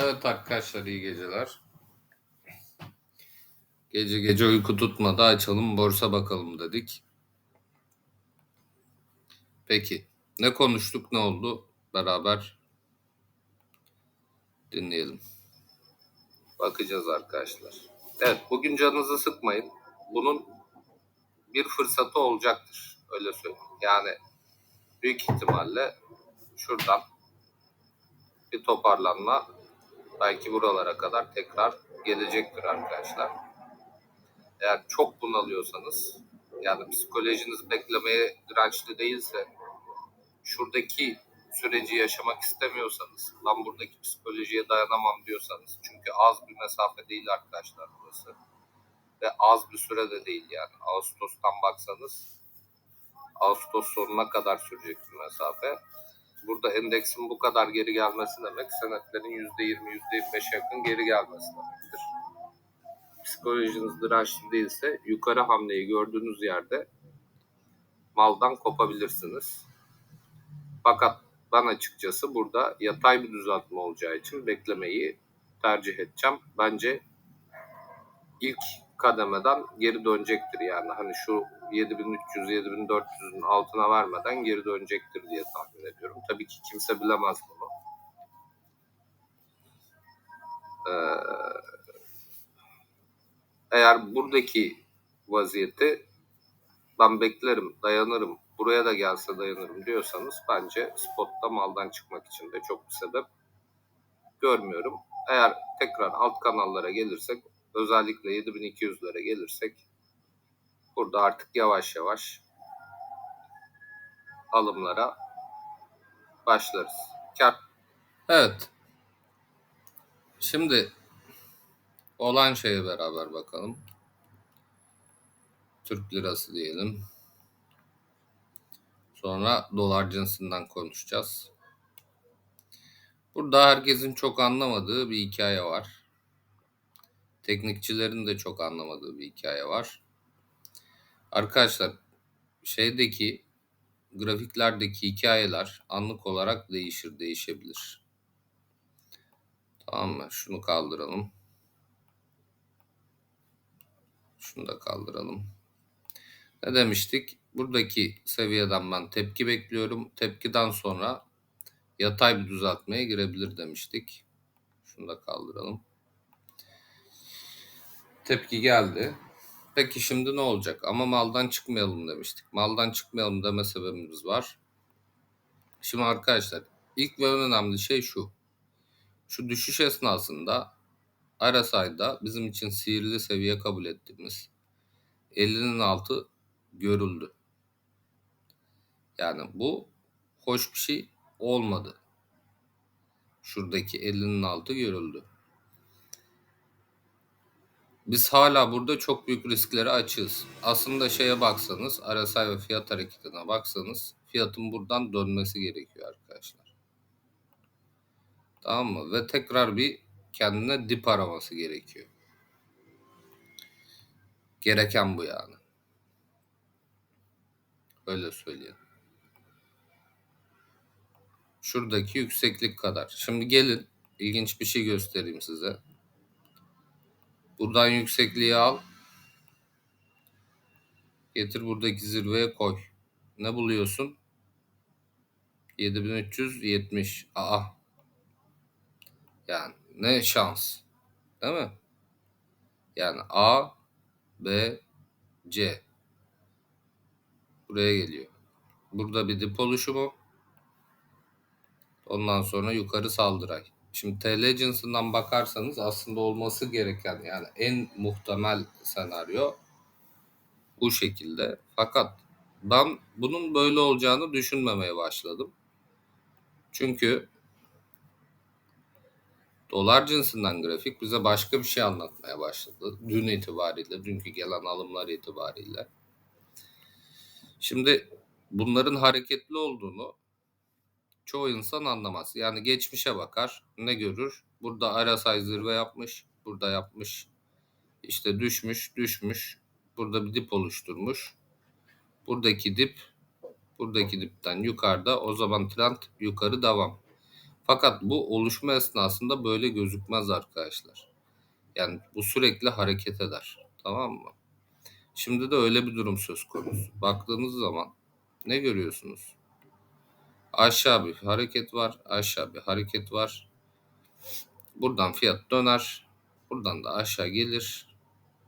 Evet arkadaşlar iyi geceler. Gece gece uyku tutmadı açalım borsa bakalım dedik. Peki ne konuştuk ne oldu beraber dinleyelim. Bakacağız arkadaşlar. Evet bugün canınızı sıkmayın. Bunun bir fırsatı olacaktır. Öyle söyleyeyim. Yani büyük ihtimalle şuradan bir toparlanma belki buralara kadar tekrar gelecektir arkadaşlar. Eğer çok bunalıyorsanız yani psikolojiniz beklemeye dirençli değilse şuradaki süreci yaşamak istemiyorsanız ben buradaki psikolojiye dayanamam diyorsanız çünkü az bir mesafe değil arkadaşlar burası ve az bir süre de değil yani Ağustos'tan baksanız Ağustos sonuna kadar sürecek bir mesafe. Burada endeksin bu kadar geri gelmesi demek senetlerin %20 %25 yakın geri gelmesi demektir. Psikolojiniz dirençli değilse yukarı hamleyi gördüğünüz yerde maldan kopabilirsiniz. Fakat ben açıkçası burada yatay bir düzeltme olacağı için beklemeyi tercih edeceğim. Bence ilk kademeden geri dönecektir yani. Hani şu 7300 7400'ün altına vermeden geri dönecektir diye tahmin ediyorum. Tabii ki kimse bilemez bunu. Ee, eğer buradaki vaziyeti ben beklerim, dayanırım, buraya da gelse dayanırım diyorsanız bence spotta maldan çıkmak için de çok bir sebep görmüyorum. Eğer tekrar alt kanallara gelirsek özellikle 7200'lere gelirsek burada artık yavaş yavaş alımlara başlarız. Kar. Evet. Şimdi olan şeye beraber bakalım. Türk lirası diyelim. Sonra dolar cinsinden konuşacağız. Burada herkesin çok anlamadığı bir hikaye var. Teknikçilerin de çok anlamadığı bir hikaye var. Arkadaşlar şeydeki grafiklerdeki hikayeler anlık olarak değişir, değişebilir. Tamam mı? Şunu kaldıralım. Şunu da kaldıralım. Ne demiştik? Buradaki seviyeden ben tepki bekliyorum. Tepkiden sonra yatay bir düzeltmeye girebilir demiştik. Şunu da kaldıralım. Tepki geldi. Peki şimdi ne olacak? Ama maldan çıkmayalım demiştik. Maldan çıkmayalım deme sebebimiz var. Şimdi arkadaşlar ilk ve en önemli şey şu. Şu düşüş esnasında RSI'da bizim için sihirli seviye kabul ettiğimiz 50'nin altı görüldü. Yani bu hoş bir şey olmadı. Şuradaki 50'nin altı görüldü. Biz hala burada çok büyük risklere açığız. Aslında şeye baksanız, RSI ve fiyat hareketine baksanız fiyatın buradan dönmesi gerekiyor arkadaşlar. Tamam mı? Ve tekrar bir kendine dip araması gerekiyor. Gereken bu yani. Öyle söyleyeyim. Şuradaki yükseklik kadar. Şimdi gelin ilginç bir şey göstereyim size. Buradan yüksekliği al. Getir buradaki zirveye koy. Ne buluyorsun? 7370. Aa. Yani ne şans. Değil mi? Yani A, B, C. Buraya geliyor. Burada bir dip oluşumu. Ondan sonra yukarı saldıray. Şimdi TL cinsinden bakarsanız aslında olması gereken yani en muhtemel senaryo bu şekilde. Fakat ben bunun böyle olacağını düşünmemeye başladım. Çünkü dolar cinsinden grafik bize başka bir şey anlatmaya başladı. Dün itibariyle, dünkü gelen alımlar itibariyle. Şimdi bunların hareketli olduğunu çoğu insan anlamaz. Yani geçmişe bakar, ne görür? Burada RSI zirve yapmış, burada yapmış. İşte düşmüş, düşmüş. Burada bir dip oluşturmuş. Buradaki dip, buradaki dipten yukarıda o zaman trend yukarı devam. Fakat bu oluşma esnasında böyle gözükmez arkadaşlar. Yani bu sürekli hareket eder. Tamam mı? Şimdi de öyle bir durum söz konusu. Baktığınız zaman ne görüyorsunuz? Aşağı bir hareket var, aşağı bir hareket var. Buradan fiyat döner, buradan da aşağı gelir.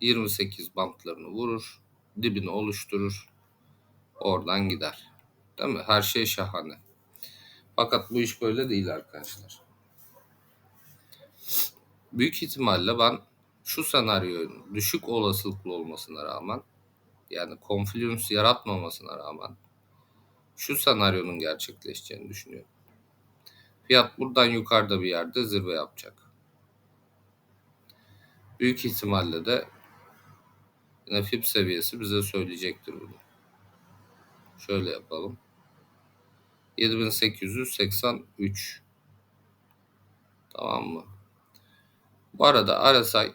28 bantlarını vurur, dibini oluşturur. Oradan gider. Değil mi? Her şey şahane. Fakat bu iş böyle değil arkadaşlar. Büyük ihtimalle ben şu senaryonun düşük olasılıklı olmasına rağmen yani konflüans yaratmamasına rağmen şu senaryonun gerçekleşeceğini düşünüyorum. Fiyat buradan yukarıda bir yerde zirve yapacak. Büyük ihtimalle de yine FIB seviyesi bize söyleyecektir bunu. Şöyle yapalım. 7883 Tamam mı? Bu arada RSI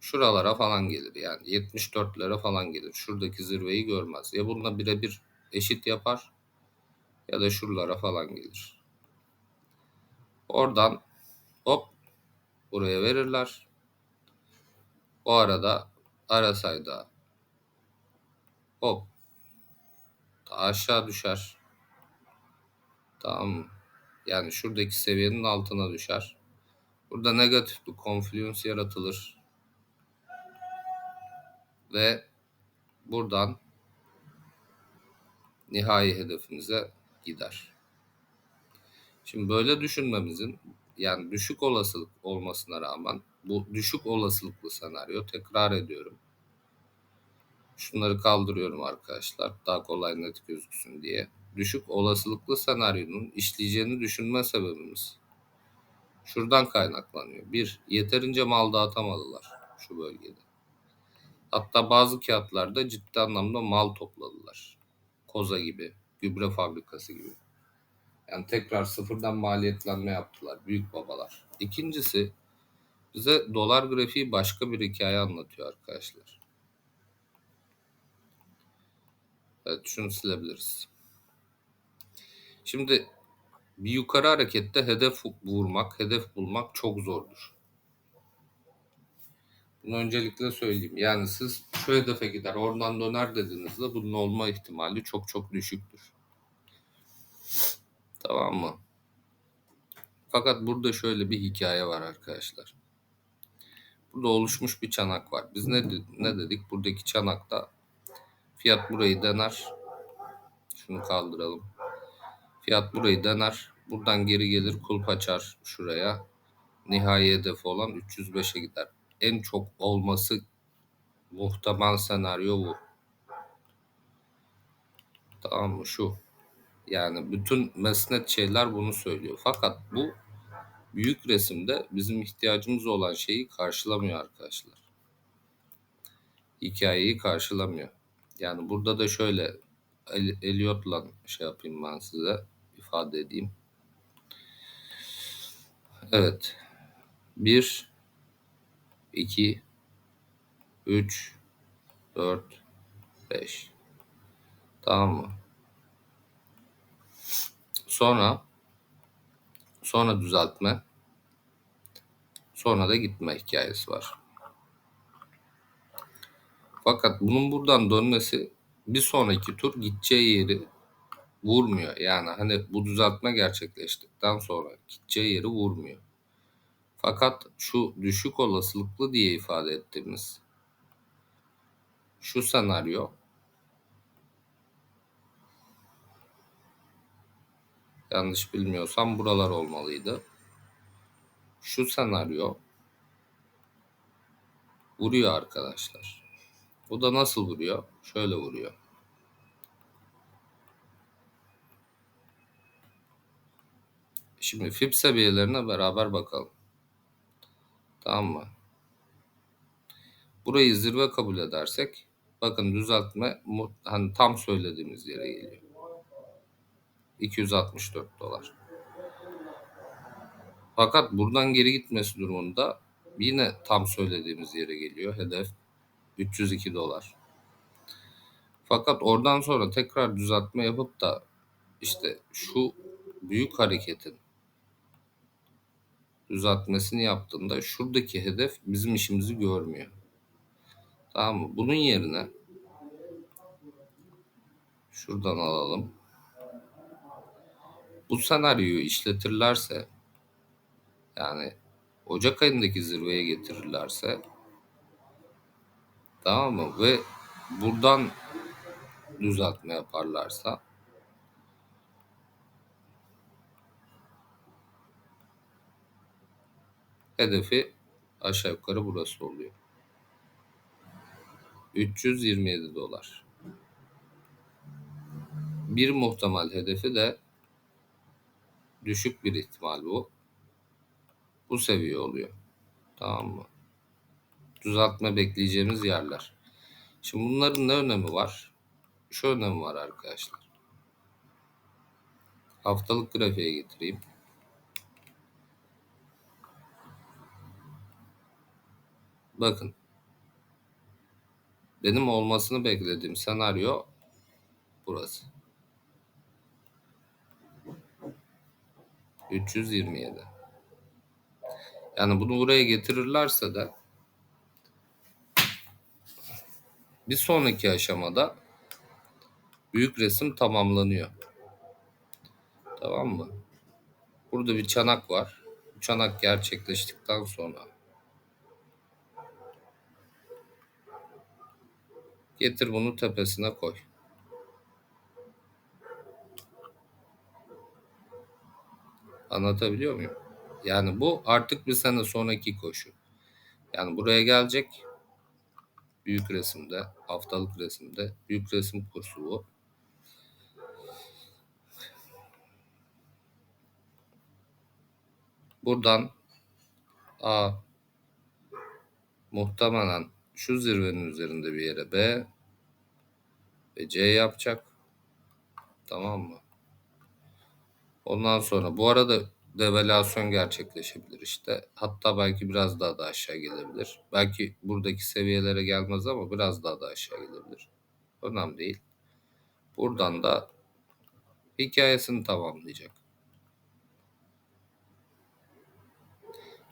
şuralara falan gelir. Yani 74'lere falan gelir. Şuradaki zirveyi görmez. Ya bununla birebir eşit yapar ya da şuralara falan gelir. Oradan hop buraya verirler. O arada RSI'da hop aşağı düşer. Tamam? Yani şuradaki seviyenin altına düşer. Burada negatif bir konflüans yaratılır. Ve buradan nihai hedefimize gider. Şimdi böyle düşünmemizin yani düşük olasılık olmasına rağmen bu düşük olasılıklı senaryo tekrar ediyorum. Şunları kaldırıyorum arkadaşlar daha kolay net gözüksün diye. Düşük olasılıklı senaryonun işleyeceğini düşünme sebebimiz şuradan kaynaklanıyor. Bir, yeterince mal dağıtamadılar şu bölgede. Hatta bazı kağıtlarda ciddi anlamda mal topladılar. Koza gibi, gübre fabrikası gibi. Yani tekrar sıfırdan maliyetlenme yaptılar büyük babalar. İkincisi bize dolar grafiği başka bir hikaye anlatıyor arkadaşlar. Evet şunu silebiliriz. Şimdi bir yukarı harekette hedef vurmak, hedef bulmak çok zordur. Bunu öncelikle söyleyeyim. Yani siz şu hedefe gider, oradan döner dediğinizde bunun olma ihtimali çok çok düşüktür. Tamam mı? Fakat burada şöyle bir hikaye var arkadaşlar. Burada oluşmuş bir çanak var. Biz ne, ne dedik? Buradaki çanakta fiyat burayı dener. Şunu kaldıralım. Fiyat burayı dener. Buradan geri gelir kulp açar şuraya. Nihai hedefi olan 305'e gider. En çok olması muhtemel senaryo bu. Tamam mı? Şu. Yani bütün mesnet şeyler bunu söylüyor. Fakat bu büyük resimde bizim ihtiyacımız olan şeyi karşılamıyor arkadaşlar. Hikayeyi karşılamıyor. Yani burada da şöyle Eliot'la şey yapayım ben size ifade edeyim. Evet. 1 2 3 4 5 Tamam mı? Sonra sonra düzeltme sonra da gitme hikayesi var. Fakat bunun buradan dönmesi bir sonraki tur gideceği yeri vurmuyor. Yani hani bu düzeltme gerçekleştikten sonra gideceği yeri vurmuyor. Fakat şu düşük olasılıklı diye ifade ettiğimiz şu senaryo yanlış bilmiyorsam buralar olmalıydı. Şu senaryo vuruyor arkadaşlar. Bu da nasıl vuruyor? Şöyle vuruyor. Şimdi FIB seviyelerine beraber bakalım. Tamam mı? Burayı zirve kabul edersek bakın düzeltme hani tam söylediğimiz yere geliyor. 264 dolar. Fakat buradan geri gitmesi durumunda yine tam söylediğimiz yere geliyor. Hedef 302 dolar. Fakat oradan sonra tekrar düzeltme yapıp da işte şu büyük hareketin düzeltmesini yaptığında şuradaki hedef bizim işimizi görmüyor. Tamam mı? Bunun yerine şuradan alalım. Bu senaryoyu işletirlerse yani Ocak ayındaki zirveye getirirlerse tamam mı? Ve buradan düzeltme yaparlarsa hedefi aşağı yukarı burası oluyor. 327 dolar. Bir muhtemel hedefi de düşük bir ihtimal bu. Bu seviye oluyor. Tamam mı? Düzeltme bekleyeceğimiz yerler. Şimdi bunların ne önemi var? Şu önemi var arkadaşlar. Haftalık grafiğe getireyim. Bakın. Benim olmasını beklediğim senaryo burası. 327. Yani bunu buraya getirirlerse de bir sonraki aşamada büyük resim tamamlanıyor. Tamam mı? Burada bir çanak var. Bu çanak gerçekleştikten sonra getir bunu tepesine koy. Anlatabiliyor muyum? Yani bu artık bir sene sonraki koşu. Yani buraya gelecek büyük resimde, haftalık resimde, büyük resim kursu bu. Buradan A muhtemelen şu zirvenin üzerinde bir yere B ve C yapacak. Tamam mı? Ondan sonra bu arada devalüasyon gerçekleşebilir işte. Hatta belki biraz daha da aşağı gelebilir. Belki buradaki seviyelere gelmez ama biraz daha da aşağı gelebilir. Önemli değil. Buradan da hikayesini tamamlayacak.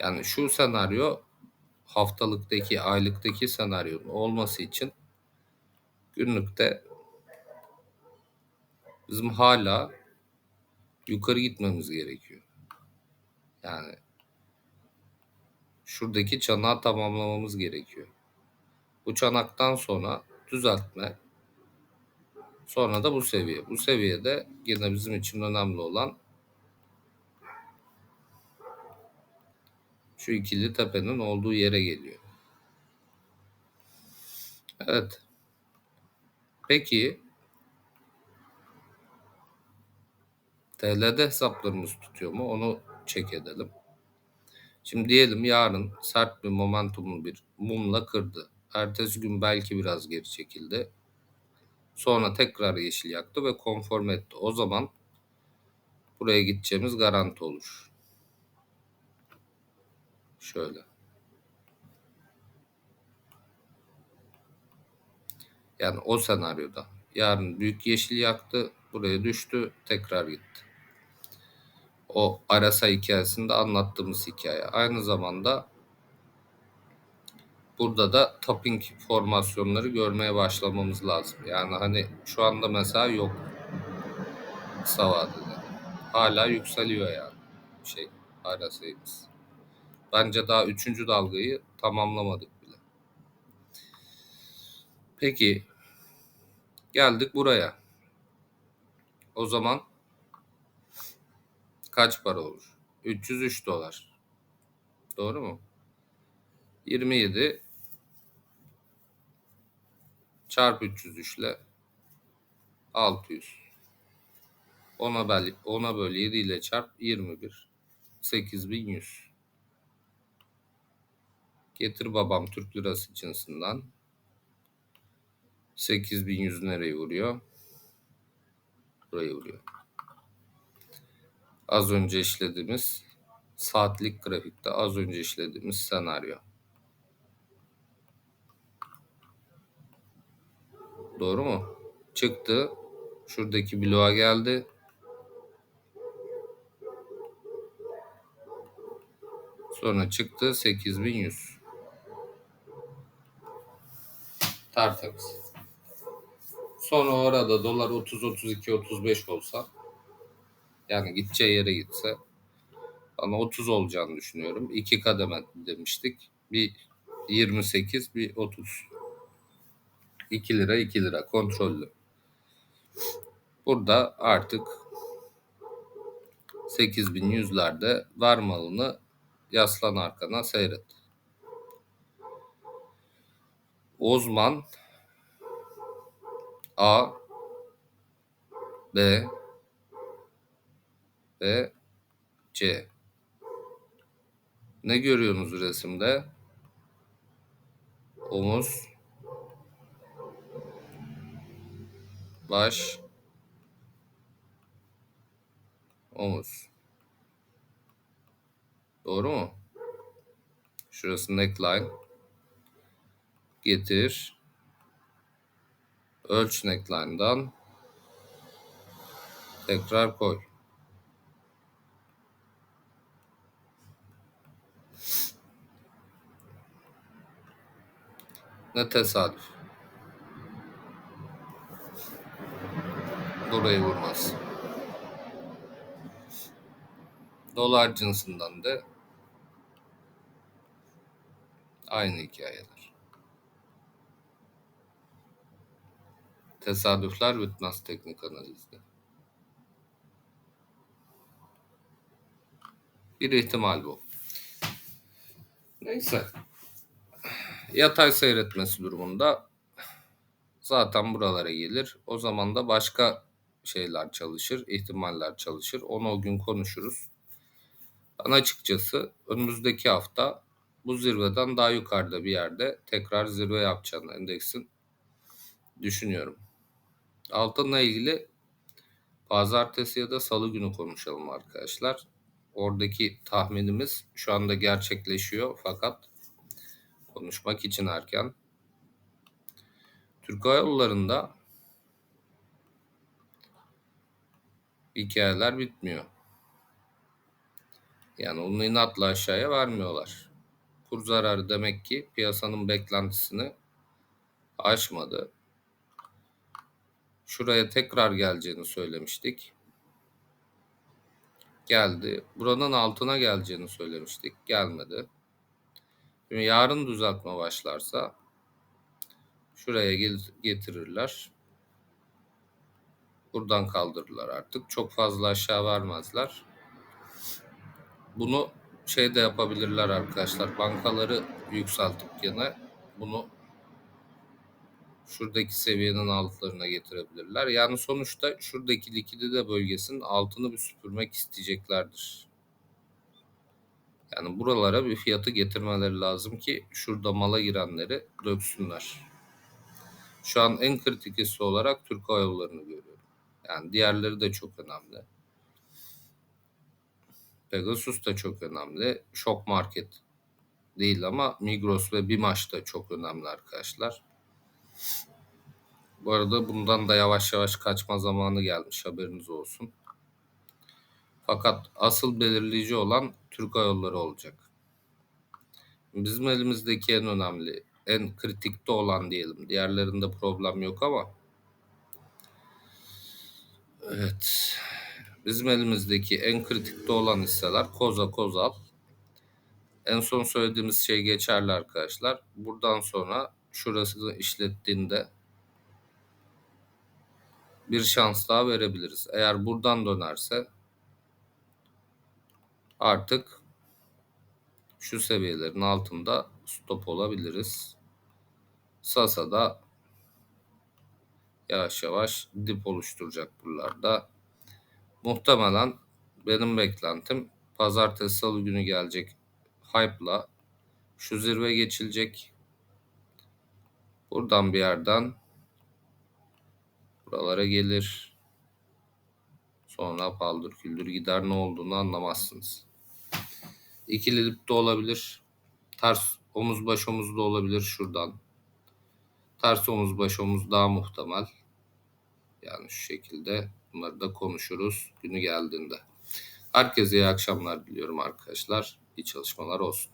Yani şu senaryo haftalıktaki, aylıktaki senaryonun olması için günlükte bizim hala yukarı gitmemiz gerekiyor. Yani şuradaki çanağı tamamlamamız gerekiyor. Bu çanaktan sonra düzeltme, sonra da bu seviye. Bu seviyede yine bizim için önemli olan şu ikili tepenin olduğu yere geliyor. Evet. Peki TL'de hesaplarımız tutuyor mu? Onu çek edelim. Şimdi diyelim yarın sert bir momentumu bir mumla kırdı. Ertesi gün belki biraz geri çekildi. Sonra tekrar yeşil yaktı ve konform etti. O zaman buraya gideceğimiz garanti olur. Şöyle. Yani o senaryoda. Yarın büyük yeşil yaktı, buraya düştü, tekrar gitti. O arasa hikayesinde anlattığımız hikaye. Aynı zamanda burada da tapping formasyonları görmeye başlamamız lazım. Yani hani şu anda mesela yok kısa vadede. Hala yükseliyor yani şey arasayımız. Bence daha üçüncü dalgayı tamamlamadık bile. Peki geldik buraya. O zaman kaç para olur? 303 dolar. Doğru mu? 27 çarpı 303 ile 600. Ona böl, ona böl 7 ile çarp 21. 8100. Getir babam Türk lirası cinsinden. 8100 nereye vuruyor? Buraya vuruyor. Az önce işlediğimiz saatlik grafikte az önce işlediğimiz senaryo. Doğru mu? Çıktı. Şuradaki bloğa geldi. Sonra çıktı 8100. Tertemiz. Sonra orada dolar 30, 32, 35 olsa yani gideceği yere gitse bana 30 olacağını düşünüyorum. İki kademe demiştik. Bir 28, bir 30. 2 lira 2 lira kontrollü. Burada artık 8100'lerde var malını yaslan arkana seyret. Osman A B ve C. Ne görüyorsunuz resimde? Omuz, baş, omuz. Doğru mu? Şurası neckline. Getir. Ölç neckline'dan. Tekrar koy. Ne tesadüf. Burayı vurmaz. Dolar cinsinden de aynı hikayeler. Tesadüfler bitmez teknik analizde. Bir ihtimal bu. Neyse. Yatay seyretmesi durumunda zaten buralara gelir. O zaman da başka şeyler çalışır, ihtimaller çalışır. Onu o gün konuşuruz. Ben açıkçası önümüzdeki hafta bu zirveden daha yukarıda bir yerde tekrar zirve yapacağını endeksin düşünüyorum. Altınla ilgili pazartesi ya da salı günü konuşalım arkadaşlar. Oradaki tahminimiz şu anda gerçekleşiyor fakat konuşmak için erken. Türk Hava Yolları'nda hikayeler bitmiyor. Yani onu inatla aşağıya vermiyorlar. Kur zararı demek ki piyasanın beklentisini aşmadı. Şuraya tekrar geleceğini söylemiştik. Geldi. Buranın altına geleceğini söylemiştik. Gelmedi. Şimdi yarın düzeltme başlarsa şuraya getirirler. Buradan kaldırırlar artık. Çok fazla aşağı vermezler. Bunu şey de yapabilirler arkadaşlar. Bankaları yükseltip yine bunu şuradaki seviyenin altlarına getirebilirler. Yani sonuçta şuradaki likidite bölgesinin altını bir süpürmek isteyeceklerdir. Yani buralara bir fiyatı getirmeleri lazım ki şurada mala girenleri döksünler. Şu an en kritik hisse olarak Türk Hava Yolları'nı görüyorum. Yani diğerleri de çok önemli. Pegasus da çok önemli. Şok Market değil ama Migros ve Bimaş da çok önemli arkadaşlar. Bu arada bundan da yavaş yavaş kaçma zamanı gelmiş haberiniz olsun. Fakat asıl belirleyici olan Türk Hava olacak. Bizim elimizdeki en önemli, en kritikte olan diyelim. Diğerlerinde problem yok ama Evet. Bizim elimizdeki en kritikte olan hisseler Koza Kozal. En son söylediğimiz şey geçerli arkadaşlar. Buradan sonra şurasını işlettiğinde bir şans daha verebiliriz. Eğer buradan dönerse artık şu seviyelerin altında stop olabiliriz. Sasa'da yavaş yavaş dip oluşturacak buralarda. Muhtemelen benim beklentim pazartesi salı günü gelecek hype'la şu zirve geçilecek. Buradan bir yerden buralara gelir. Sonra paldır küldür gider ne olduğunu anlamazsınız. İkili dip de olabilir. Ters omuz baş omuz da olabilir şuradan. Ters omuz baş omuz daha muhtemel. Yani şu şekilde bunları da konuşuruz günü geldiğinde. Herkese iyi akşamlar diliyorum arkadaşlar. İyi çalışmalar olsun.